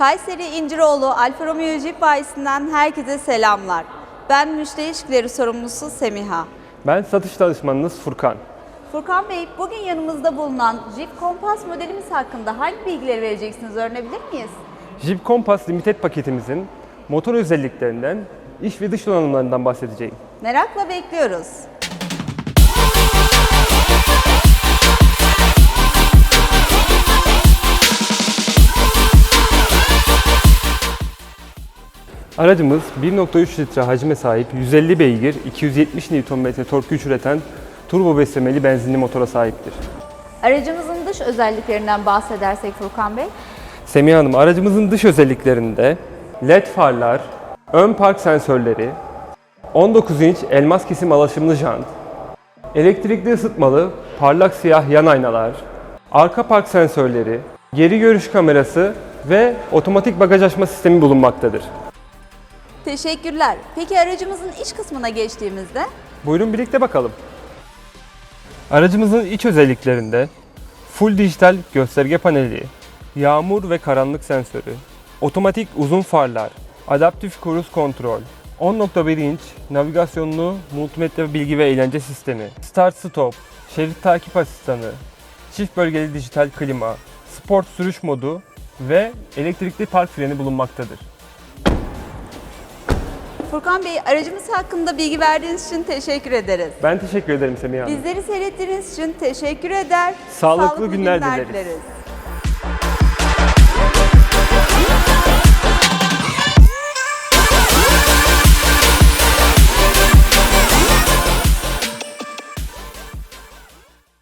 Kayseri İnciroğlu Alfa Romeo Jeep bayisinden herkese selamlar. Ben müşteri ilişkileri sorumlusu Semiha. Ben satış danışmanınız Furkan. Furkan Bey, bugün yanımızda bulunan Jeep Compass modelimiz hakkında hangi bilgileri vereceksiniz öğrenebilir miyiz? Jeep Compass Limited paketimizin motor özelliklerinden, iç ve dış donanımlarından bahsedeceğim. Merakla bekliyoruz. Aracımız 1.3 litre hacme sahip 150 beygir 270 Nm tork güç üreten turbo beslemeli benzinli motora sahiptir. Aracımızın dış özelliklerinden bahsedersek Furkan Bey, Semih Hanım aracımızın dış özelliklerinde LED farlar, ön park sensörleri, 19 inç elmas kesim alaşımlı jant, elektrikli ısıtmalı parlak siyah yan aynalar, arka park sensörleri, geri görüş kamerası ve otomatik bagaj açma sistemi bulunmaktadır. Teşekkürler. Peki aracımızın iç kısmına geçtiğimizde Buyurun birlikte bakalım. Aracımızın iç özelliklerinde full dijital gösterge paneli, yağmur ve karanlık sensörü, otomatik uzun farlar, adaptif cruise kontrol, 10.1 inç navigasyonlu multimedya bilgi ve eğlence sistemi, start stop, şerit takip asistanı, çift bölgeli dijital klima, sport sürüş modu ve elektrikli park freni bulunmaktadır. Furkan Bey aracımız hakkında bilgi verdiğiniz için teşekkür ederiz. Ben teşekkür ederim Semih Hanım. Bizleri seyrettiğiniz için teşekkür eder. Sağlıklı günler dileriz. dileriz.